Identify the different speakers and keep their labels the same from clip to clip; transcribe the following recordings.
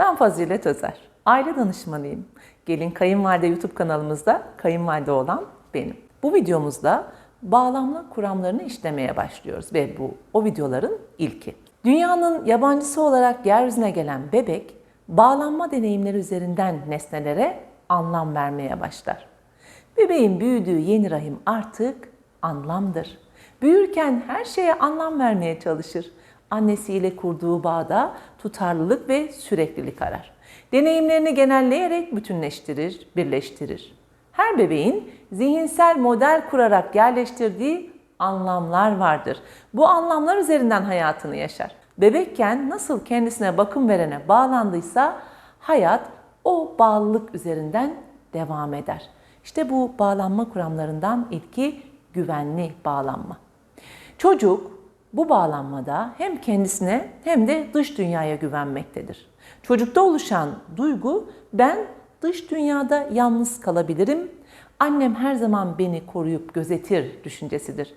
Speaker 1: Ben Fazilet Özer. Aile danışmanıyım. Gelin Kayınvalide YouTube kanalımızda kayınvalide olan benim. Bu videomuzda bağlamlı kuramlarını işlemeye başlıyoruz ve bu o videoların ilki. Dünyanın yabancısı olarak yeryüzüne gelen bebek bağlanma deneyimleri üzerinden nesnelere anlam vermeye başlar. Bebeğin büyüdüğü yeni rahim artık anlamdır. Büyürken her şeye anlam vermeye çalışır. Annesiyle kurduğu bağda tutarlılık ve süreklilik arar. Deneyimlerini genelleyerek bütünleştirir, birleştirir. Her bebeğin zihinsel model kurarak yerleştirdiği anlamlar vardır. Bu anlamlar üzerinden hayatını yaşar. Bebekken nasıl kendisine bakım verene bağlandıysa hayat o bağlılık üzerinden devam eder. İşte bu bağlanma kuramlarından ilki güvenli bağlanma. Çocuk bu bağlanmada hem kendisine hem de dış dünyaya güvenmektedir. Çocukta oluşan duygu ben dış dünyada yalnız kalabilirim. Annem her zaman beni koruyup gözetir düşüncesidir.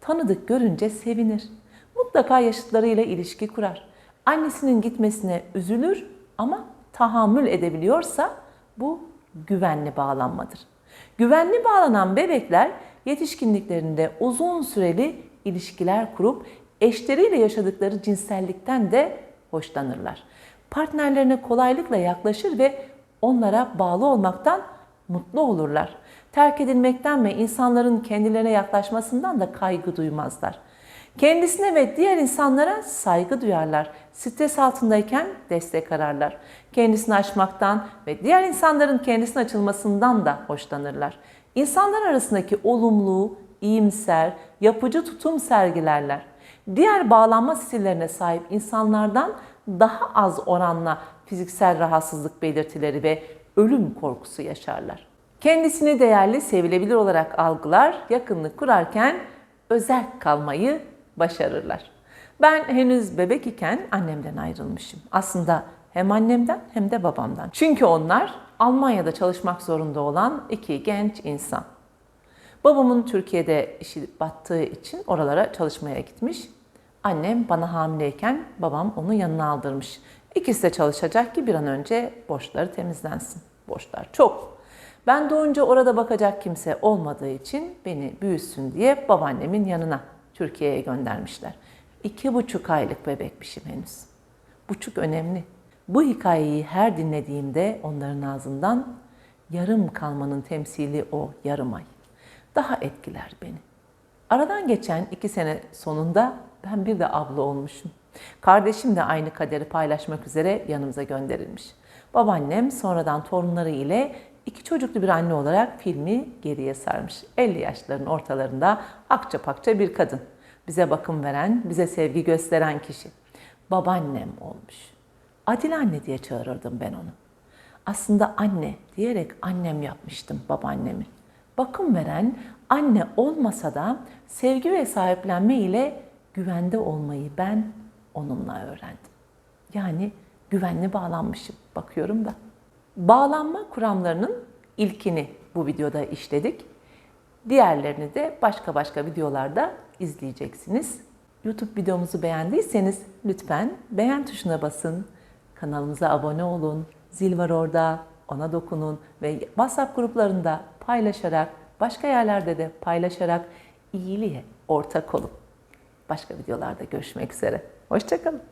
Speaker 1: Tanıdık görünce sevinir. Mutlaka yaşıtlarıyla ilişki kurar. Annesinin gitmesine üzülür ama tahammül edebiliyorsa bu güvenli bağlanmadır. Güvenli bağlanan bebekler yetişkinliklerinde uzun süreli ilişkiler kurup eşleriyle yaşadıkları cinsellikten de hoşlanırlar. Partnerlerine kolaylıkla yaklaşır ve onlara bağlı olmaktan mutlu olurlar. Terk edilmekten ve insanların kendilerine yaklaşmasından da kaygı duymazlar. Kendisine ve diğer insanlara saygı duyarlar. Stres altındayken destek ararlar. Kendisini açmaktan ve diğer insanların kendisine açılmasından da hoşlanırlar. İnsanlar arasındaki olumlu, iyimser, yapıcı tutum sergilerler. Diğer bağlanma stillerine sahip insanlardan daha az oranla fiziksel rahatsızlık belirtileri ve ölüm korkusu yaşarlar. Kendisini değerli, sevilebilir olarak algılar, yakınlık kurarken özel kalmayı başarırlar. Ben henüz bebek iken annemden ayrılmışım. Aslında hem annemden hem de babamdan. Çünkü onlar Almanya'da çalışmak zorunda olan iki genç insan. Babamın Türkiye'de işi battığı için oralara çalışmaya gitmiş. Annem bana hamileyken babam onu yanına aldırmış. İkisi de çalışacak ki bir an önce borçları temizlensin. Borçlar çok. Ben doğunca orada bakacak kimse olmadığı için beni büyüsün diye babaannemin yanına Türkiye'ye göndermişler. İki buçuk aylık bebekmişim henüz. Buçuk önemli. Bu hikayeyi her dinlediğimde onların ağzından yarım kalmanın temsili o yarım ay. Daha etkiler beni. Aradan geçen iki sene sonunda ben bir de abla olmuşum. Kardeşim de aynı kaderi paylaşmak üzere yanımıza gönderilmiş. Babaannem sonradan torunları ile iki çocuklu bir anne olarak filmi geriye sarmış. 50 yaşların ortalarında akça pakça bir kadın. Bize bakım veren, bize sevgi gösteren kişi. Babaannem olmuş. Adil anne diye çağırırdım ben onu. Aslında anne diyerek annem yapmıştım babaannemi. Bakım veren anne olmasa da sevgi ve sahiplenme ile güvende olmayı ben onunla öğrendim. Yani güvenli bağlanmışım bakıyorum da. Bağlanma kuramlarının ilkini bu videoda işledik. Diğerlerini de başka başka videolarda izleyeceksiniz. YouTube videomuzu beğendiyseniz lütfen beğen tuşuna basın. Kanalımıza abone olun. Zil var orada. Ona dokunun ve WhatsApp gruplarında paylaşarak, başka yerlerde de paylaşarak iyiliğe ortak olun. Başka videolarda görüşmek üzere. Hoşçakalın.